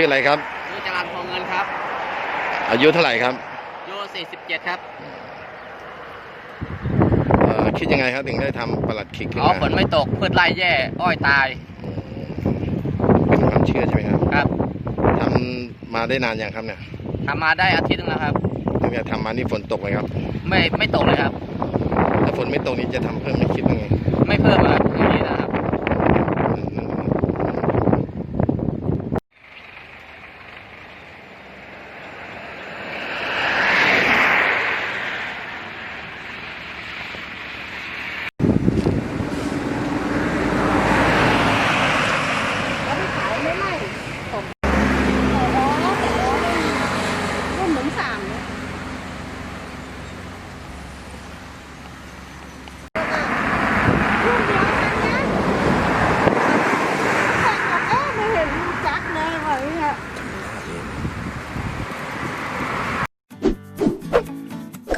ชื่ออะไรครับชื่อจรันพงเงินครับ อายุเท่าไหร่ครับโย47 ครับเอ่อคิดยังไงครับถึงได้ทำประหลัดขิกขึ้นอ๋อมาฝนไม่ตกพืชไร่แย่ อ้อยตายเป็นความเชื่อใช่ไหมครับครับทำมาได้นานยังครับเนี่ยทำมาได้อาทิตย์นึงแล้วครับ ตั้งแต่ทำมานี่ฝนตกไหมครับไม่ไม่ตกเลยครับ ถ้าฝนไม่ตกนี่จะทำเพิ่มไม่คิดยังไง ไม่เพิ่มครับอย่างนี้นะครับ แล้วไปขายไม่ไล่ตกต่อล้อแต่ล้อรุ่นเหมือนสามเนี่ยรุ่นเดียวกันนะแต่ก็เอ๊ะไม่เห็นจักเลยว่าอย่างเงี้ย ก